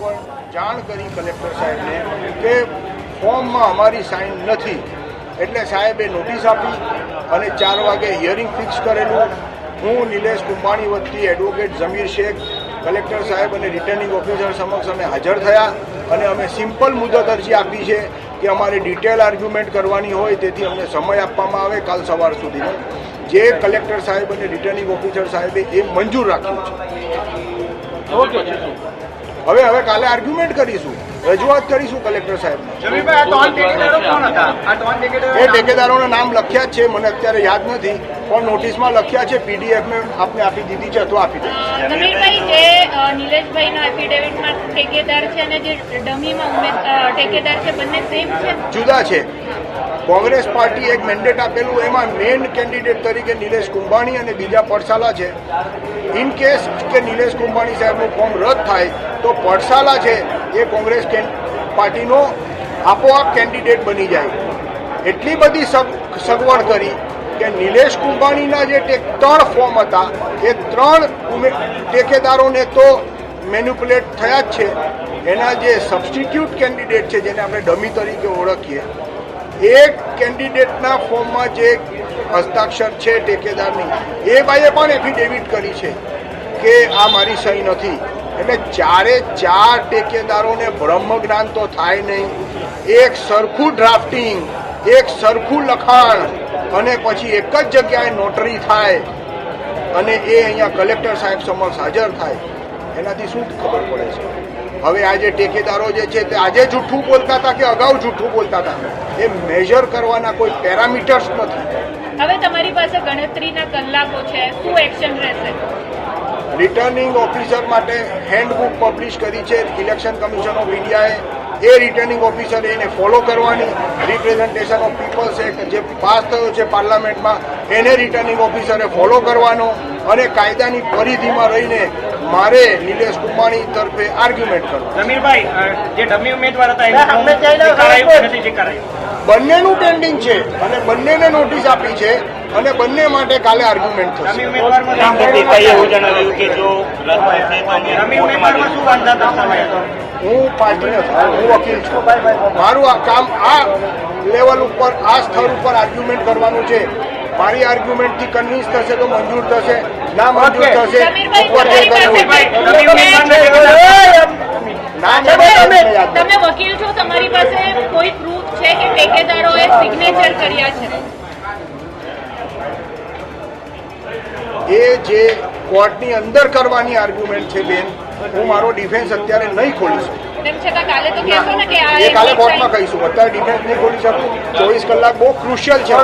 પણ જાણ કરી કલેક્ટર સાહેબને કે ફોર્મમાં અમારી સાઇન નથી. એટલે સાહેબે નોટિસ આપી અને ચાર વાગે હિયરિંગ ફિક્સ કરેલું. હું નિલેશ કુંભાણી વતી એડવોકેટ જમીર શેખ, કલેક્ટર સાહેબ અને રિટર્નિંગ ઓફિસર સમક્ષ અમે હાજર થયા અને અમે સિમ્પલ મુદત અરજી આપી છે કે અમારે ડિટેલ આર્ગ્યુમેન્ટ કરવાની હોય તેથી અમને સમય આપવામાં આવે કાલ સવાર સુધીનો. જે કલેક્ટર સાહેબ અને રિટર્નિંગ ઓફિસર સાહેબે એ મંજૂર રાખ્યું છે. હવે હવે કાલે આર્ગ્યુમેન્ટ કરીશું. રજૂઆત કરીશું કલેક્ટર સાહેબને. જમીનભાઈ આ ત્રણ ટિકિટરો કોણ હતા? આ ત્રણ ટિકિટરો એ ટેકેદારોના નામ લખ્યા જ છે મને અત્યારે યાદ નથી પણ નોટિસમાં લખ્યા છે પીડીએફ મેં આપને આપી દીધી છે અથવા આપી દઈશ જે નિલેશભાઈનો એફિડેવિટમાં ટેકેદાર છે અને જે ડમીમાં ટેકેદાર છે બંને સેમ છે? જુદા છે. કોંગ્રેસ પાર્ટી એક મેન્ડેટ આપેલું, એમાં મેઇન કેન્ડિડેટ તરીકે નિલેશ કુંભાણી અને બીજા પડસાલા છે. ઇન કેસ કે નિલેશ કુંભાણી સાહેબનું ફોર્મ રદ થાય, તો પડસાલા છે એ કોંગ્રેસ પાર્ટીનો આપોઆપ કેન્ડિડેટ બની જાય. એટલી બધી સગવડ કરી કે નિલેશ કુંભાણીના જે ત્રણ ફોર્મ હતા, એ ત્રણ ઠેકેદારોને તો મેન્યુપ્યુલેટ થયા જ છે. એના જે સબસ્ટિટ્યૂટ કેન્ડિડેટ છે, જેને આપણે ડમી તરીકે ઓળખીએ એક કેન્ડિડેટના ફોર્મમાં જે હસ્તાક્ષર છે ટેકેદારની, એ ભાઈએ પણ એફિડેવિટ કરી છે કે આ મારી સહી નથી. એટલે ચારે ચાર ટેકેદારોને બ્રહ્મજ્ઞાન તો થાય નહીં, એક સરખું ડ્રાફ્ટિંગ એક સરખું લખાણ અને પછી એક જ જગ્યાએ નોટરી થાય અને એ અહીંયા કલેક્ટર સાહેબ સમક્ષ હાજર થાય, એનાથી શું ખબર પડે છે? હવે આ જે ટેકેદારો જે છે તે આજે જૂઠું બોલતા હતા કે અગાઉ જૂઠું બોલતા હતા? એ મેજર કરવાના કોઈ પેરામીટર્સ નથી. હવે તમારી પાસે ગણતરીના કલાકો છે. શું એક્શન રહેશે? રિટર્નિંગ ઓફિસર માટે હેન્ડબુક પબ્લિશ કરી છે. ઇલેક્શન કમિશન ઓફ ઇન્ડિયાએ એ. રિટર્નિંગ ઓફિસરે એને ફોલો કરવાની. રિપ્રેઝન્ટેશન ઓફ પીપલ્સ એક્ટ જે પાસ થયો છે પાર્લામેન્ટમાં એને રિટર્નિંગ ઓફિસરે ફોલો કરવાનો. અને કાયદાની પરિધિમાં રહીને મારે નિલેશ કુંભાણી તરફે આર્ગ્યુમેન્ટ કરવો જમીરભાઈ જે ડમી ઉમેદવાર હતા બંનેનું પેન્ડિંગ છે અને બંનેને નોટિસ આપી છે અને બંને માટે કાલે આર્ગ્યુમેન્ટ થશે. હું પાર્ટી નથી હું વકીલ છું. મારું આ કામ આ લેવલ ઉપર આ સ્તર ઉપર આર્ગ્યુમેન્ટ કરવાનું છે. મારી આર્ગ્યુમેન્ટથી કન્વિન્સ થશે તો મંજૂર થશે ના મંજૂર થશે તમે મને યાદ નથી. તમે વકીલ છો તમારી પાસે કોઈ પ્રૂફ છે કે ઠેકેદારોએ સિગ્નેચર કર્યા છે? એ જે કોર્ટની અંદર કરવાની આર્ગ્યુમેન્ટ છે બેન હું મારો ડિફેન્સ અત્યારે નહીં ખોલી શકું. કાલે તો કહેશો ને કે આ એ કાલે કોર્ટમાં કહીશું. અત્યારે ડિફેન્સ નહીં ખોલી શકું. ચોવીસ કલાક બહુ ક્રુશિયલ છે